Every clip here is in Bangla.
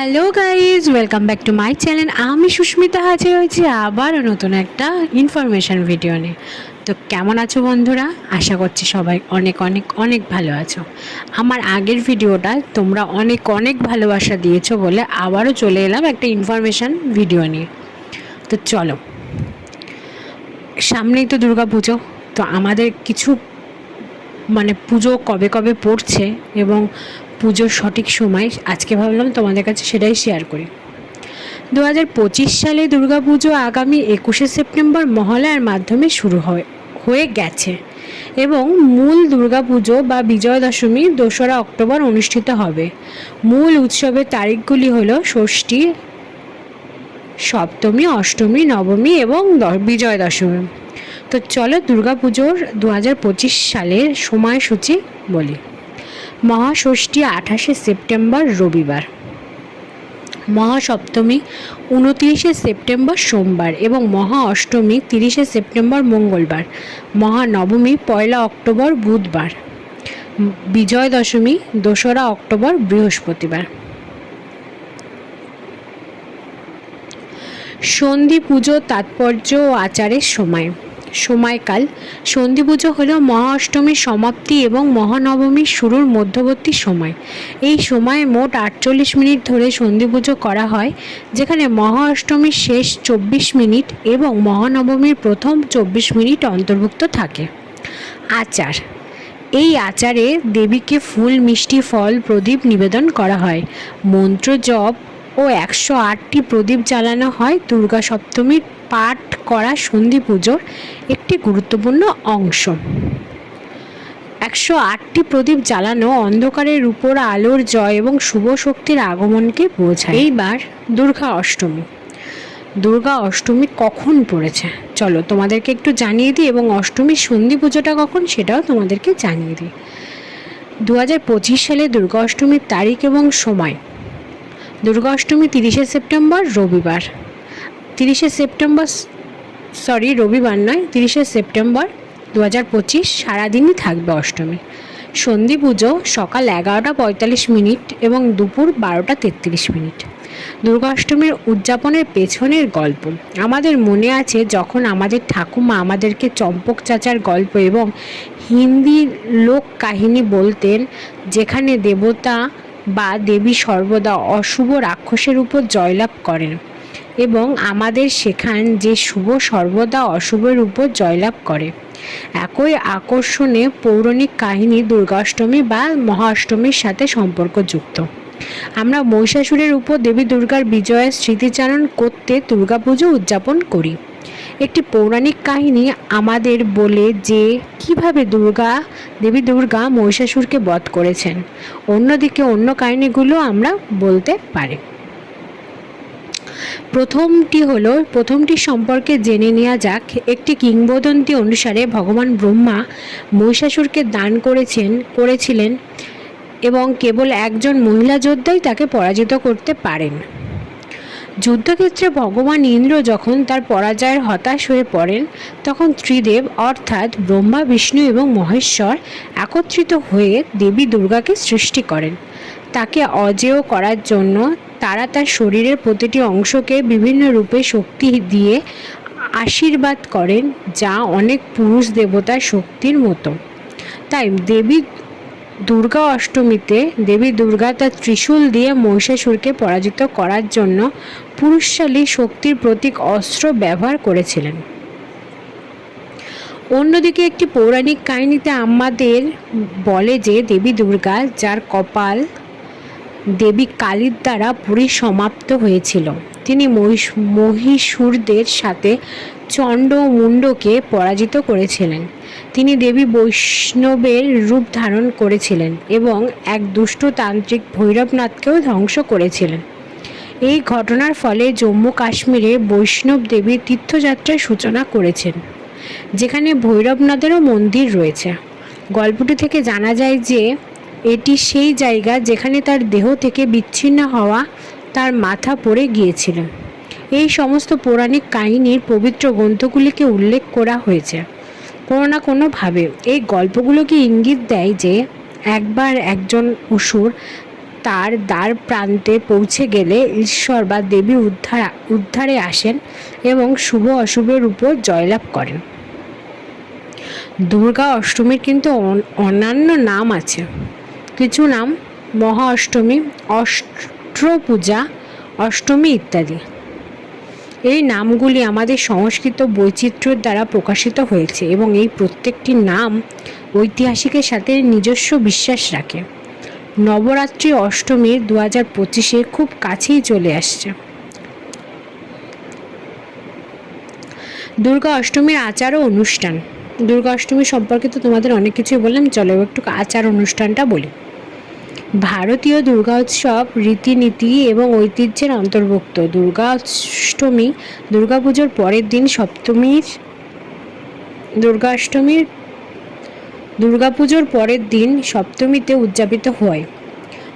Hello guys welcome back to my channel আমি সুস্মিতা হাজির হয়েছি। আবারও নতুন একটা ইনফরমেশান ভিডিও নিয়ে। তো কেমন আছো বন্ধুরা? আশা করছি সবাই অনেক অনেক অনেক ভালো আছো। আমার আগের ভিডিওটা তোমরা অনেক অনেক ভালোবাসা দিয়েছ বলে আবারও চলে এলাম একটা ইনফরমেশান ভিডিও নিয়ে। তো চলো। সামনেই তো দুর্গা পুজো। তো আমাদের কিছু মানে পুজো কবে কবে পড়ছে এবং পুজোর সঠিক সময় আজকে ভাবলাম তোমাদের কাছে সেটাই শেয়ার করি। দু হাজার পঁচিশ সালে দুর্গাপুজো আগামী একুশে সেপ্টেম্বর মহালয়ার মাধ্যমে শুরু হয়, হয়ে গেছে এবং মূল দুর্গাপুজো বা বিজয়া দশমী দোসরা অক্টোবর অনুষ্ঠিত হবে। মূল উৎসবের তারিখগুলি হলো ষষ্ঠী, সপ্তমী, অষ্টমী, নবমী এবং বিজয় দশমী তো চলো দুর্গাপুজোর দু হাজার পঁচিশ সালের সময়সূচি বলি। মহাষষ্ঠী আঠাশে সেপ্টেম্বর রবিবার। মহাসপ্তমী উনতিরিশে সেপ্টেম্বর সোমবার এবং মহা অষ্টমী তিরিশে সেপ্টেম্বর মঙ্গলবার। মহানবমী পয়লা অক্টোবর বুধবার। বিজয় দশমী দোসরা অক্টোবর বৃহস্পতিবার। সন্ধি পুজো তাৎপর্য ও আচারের সময়। সময়কাল। সন্ধি পুজো হল মহা অষ্টমীর সমাপ্তি এবং মহানবমীর শুরুর মধ্যবর্তী সময়। এই সময়ে মোট আটচল্লিশ মিনিট ধরে সন্ধি পুজো করা হয়, যেখানে মহা অষ্টমীর শেষ চব্বিশ মিনিট এবং মহানবমীর প্রথম চব্বিশ মিনিট অন্তর্ভুক্ত থাকে। আচার। এই আচারে দেবীকে ফুল, মিষ্টি, ফল, প্রদীপ নিবেদন করা হয়। মন্ত্র জপ ও একশো আটটি প্রদীপ জ্বালানো হয়। দুর্গা সপ্তমীর পাঠ করা সন্ধি পুজোর একটি গুরুত্বপূর্ণ অংশ। একশো আটটি প্রদীপ জ্বালানো অন্ধকারের উপর আলোর জয় এবং শুভ শক্তির আগমনকে বোঝায়। এইবার দুর্গা অষ্টমী। দুর্গা অষ্টমী কখন পড়েছে? চলো তোমাদেরকে একটু জানিয়ে দিই এবং অষ্টমীর সন্ধি পুজোটা কখন সেটাও তোমাদেরকে জানিয়ে দিই। দু হাজার পঁচিশ সালে দুর্গা অষ্টমীর তারিখ এবং সময়। দুর্গা অষ্টমী তিরিশে সেপ্টেম্বর রবিবার। তিরিশে সেপ্টেম্বর, সরি, রবিবার নয়, তিরিশে সেপ্টেম্বর দু হাজার পঁচিশ সারাদিনই থাকবে অষ্টমী। সন্ধি পুজো সকাল এগারোটা পঁয়তাল্লিশ মিনিট এবং দুপুর বারোটা তেত্রিশ মিনিট। দুর্গাষ্টমীর উদযাপনের পেছনের গল্প। আমাদের মনে আছে যখন আমাদের ঠাকুমা আমাদেরকে চম্পক চাচার গল্প এবং হিন্দি লোক কাহিনী বলতেন, যেখানে দেবতা বা দেবী সর্বদা অশুভ রাক্ষসের উপর জয়লাভ করেন এবং আমাদের শেখান যে শুভ সর্বদা অশুভের উপর জয়লাভ করে। একই আকর্ষণে পৌরাণিক কাহিনী দুর্গাষ্টমী বা মহাষ্টমীর সাথে সম্পর্কযুক্ত। আমরা মহিষাসুরের উপর দেবী দুর্গার বিজয়ের স্মৃতিচারণ করতে দুর্গাপুজো উদযাপন করি। একটি পৌরাণিক কাহিনী আমাদের বলে যে কীভাবে দুর্গা, দেবী দুর্গা মহিষাসুরকে বধ করেছেন। অন্যদিকে অন্য কাহিনীগুলো আমরা বলতে পারি। প্রথমটি হলো, প্রথমটি সম্পর্কে জেনে নেওয়া যাক। একটি কিংবদন্তি অনুসারে ভগবান ব্রহ্মা মহিষাসুরকে দান করেছেন, করেছিলেন এবং কেবল একজন মহিলা যোদ্ধাই তাকে পরাজিত করতে পারেন। যুদ্ধক্ষেত্রে ভগবান ইন্দ্র যখন তার পরাজয়ের হতাশ হয়ে পড়েন, তখন ত্রিদেব অর্থাৎ ব্রহ্মা, বিষ্ণু এবং মহেশ্বর একত্রিত হয়ে দেবী দুর্গাকে সৃষ্টি করেন। তাকে অজেয় করার জন্য তারা তার শরীরের প্রতিটি অংশকে বিভিন্ন রূপে শক্তি দিয়ে আশীর্বাদ করেন, যা অনেক পুরুষ দেবতার শক্তির মতো। তাই দেবী দুর্গা অষ্টমীতে দেবী দুর্গা তার ত্রিশূল দিয়ে মহিষাসুরকে পরাজিত করার জন্য পুরুষশালী শক্তির প্রতীক অস্ত্র ব্যবহার করেছিলেন। অন্যদিকে একটি পৌরাণিক কাহিনীতে আমাদের বলে যে দেবী দুর্গা যার কপাল দেবী কালীর দ্বারা পরিসমাপ্ত হয়েছিল। তিনি মহিষ মহীসুরদের সাথে চণ্ড মুণ্ডকে পরাজিত করেছিলেন। তিনি দেবী বৈষ্ণবের রূপ ধারণ করেছিলেন এবং এক দুষ্ট তান্ত্রিক ভৈরবনাথকেও ধ্বংস করেছিলেন। এই ঘটনার ফলে জম্মু কাশ্মীরে বৈষ্ণব দেবীর তীর্থযাত্রার সূচনা করেছেন, যেখানে ভৈরবনাথেরও মন্দির রয়েছে। গল্পটি থেকে জানা যায় যে এটি সেই জায়গা যেখানে তার দেহ থেকে বিচ্ছিন্ন হওয়া তার মাথা পড়ে গিয়েছিল। এই সমস্ত পৌরাণিক কাহিনীর পবিত্র গ্রন্থগুলিকে উল্লেখ করা হয়েছে। কোনো না কোনোভাবে এই গল্পগুলোকে ইঙ্গিত দেয় যে, একবার একজন অসুর তার দ্বার প্রান্তে পৌঁছে গেলে ঈশ্বর বা দেবী উদ্ধার, উদ্ধারে আসেন এবং শুভ অশুভের উপর জয়লাভ করেন। দুর্গা অষ্টমীর কিন্তু অন- অন্যান্য নাম আছে। কিছু নাম মহা অষ্টমী অষ্ট্র পূজা অষ্টমী ইত্যাদি। এই নামগুলি আমাদের সংস্কৃত বৈচিত্র্যের দ্বারা প্রকাশিত হয়েছে এবং এই প্রত্যেকটি নাম ঐতিহাসিকের সাথে নিজস্ব বিশ্বাস রাখে। নবরাত্রি অষ্টমীর দু হাজার পঁচিশে খুব কাছেই চলে আসছে। দুর্গা অষ্টমীর আচার ও অনুষ্ঠান। দুর্গা অষ্টমী সম্পর্কে তো তোমাদের অনেক কিছুই বললাম, চলো একটু আচার অনুষ্ঠানটা বলি। ভারতীয় দুর্গা উৎসব, রীতিনীতি এবং ঐতিহ্যের অন্তর্ভুক্ত। দুর্গা অষ্টমী দুর্গাপুজোর পরের দিন সপ্তমীর দুর্গাষ্টমীর দুর্গাপুজোর পরের দিন সপ্তমীতে উদযাপিত হয়।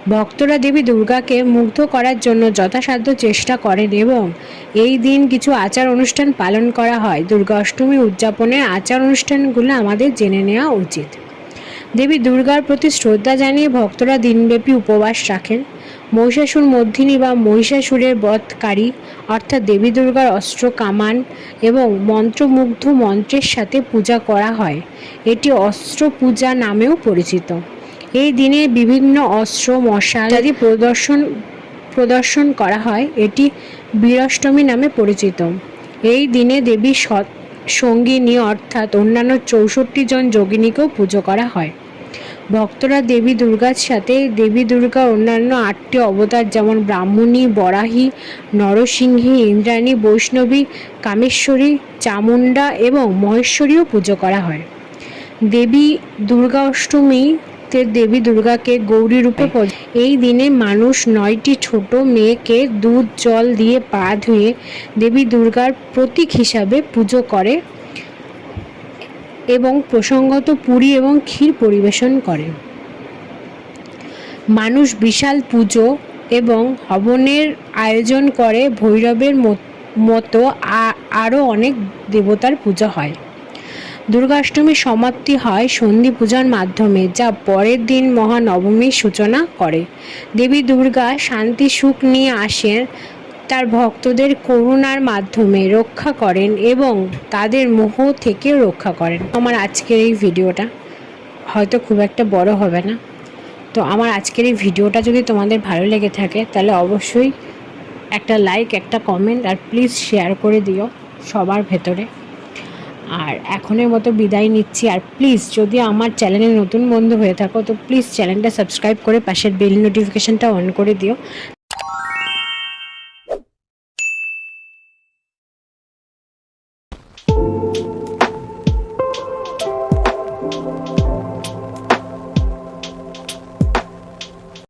ভক্তরা দেবী দুর্গাকে মুগ্ধ করার জন্য যথাসাধ্য চেষ্টা করেন এবং এই দিন কিছু আচার অনুষ্ঠান পালন করা হয়। দুর্গা অষ্টমী উদযাপনের আচার অনুষ্ঠানগুলো আমাদের জেনে নেওয়া উচিত। দেবী দুর্গার প্রতি শ্রদ্ধা জানিয়ে ভক্তরা দিনব্যাপী উপবাস রাখেন। মহিষাসুর মর্ধিনী বা মহিষাসুরের বধকারী, অর্থাৎ দেবী দুর্গার অস্ত্র কামান এবং মন্ত্রমুগ্ধ মন্ত্রের সাথে পূজা করা হয়। এটি অস্ত্র পূজা নামেও পরিচিত। এই দিনে বিভিন্ন অস্ত্র, মশাল ইত্যাদি প্রদর্শন প্রদর্শন করা হয়। এটি বীরাষ্টমী নামে পরিচিত। এই দিনে দেবী সৎ সঙ্গিনী, অর্থাৎ অন্যান্য চৌষট্টি জন যোগিনীকেও পুজো করা হয়। ভক্তরা দেবী দুর্গার সাথে, দেবী দুর্গার অন্যান্য আটটি অবতার যেমন ব্রাহ্মণী, বরাহী, নরসিংহী, ইন্দ্রাণী, বৈষ্ণবী, কামেশ্বরী, চামুণ্ডা এবং মহেশ্বরীও পুজো করা হয়। দেবী দুর্গা অষ্টমীতে দেবী দুর্গাকে গৌরী রূপে এই দিনে মানুষ নয়টি ছোট মেয়েকে দুধ, জল দিয়ে পা ধুয়ে দেবী দুর্গার প্রতীক হিসাবে পুজো করে। এবং প্রসঙ্গত পুরী এবং ক্ষীর পরিবেশন করে। মানুষ বিশাল পুজো এবং হবনের আয়োজন করে ভৈরবের মত- আরও অনেক দেবতার পূজা হয়। দুর্গাষ্টমীর সমাপ্তি হয় সন্ধি পূজার মাধ্যমে, যা পরের দিন মহানবমীর সূচনা করে। দেবী দুর্গা শান্তি সুখ নিয়ে আসেন তার ভক্তদের করুণার মাধ্যমে রক্ষা করেন এবং তাদের মোহ থেকে রক্ষা করেন। আমার আজকের এই ভিডিওটা হয়তো খুব একটা বড় হবে না। তো আমার আজকের এই ভিডিওটা যদি তোমাদের ভালো লেগে থাকে, তাহলে অবশ্যই একটা লাইক একটা কমেন্ট আর প্লিজ শেয়ার করে দিও সবার ভেতরে। আর এখনের মতো বিদায় নিচ্ছি। আর প্লিজ যদি আমার চ্যানেলে নতুন বন্ধু হয়ে থাকো, তো প্লিজ চ্যানেলটা সাবস্ক্রাইব করে পাশের বেল নোটিফিকেশানটা অন করে দিও।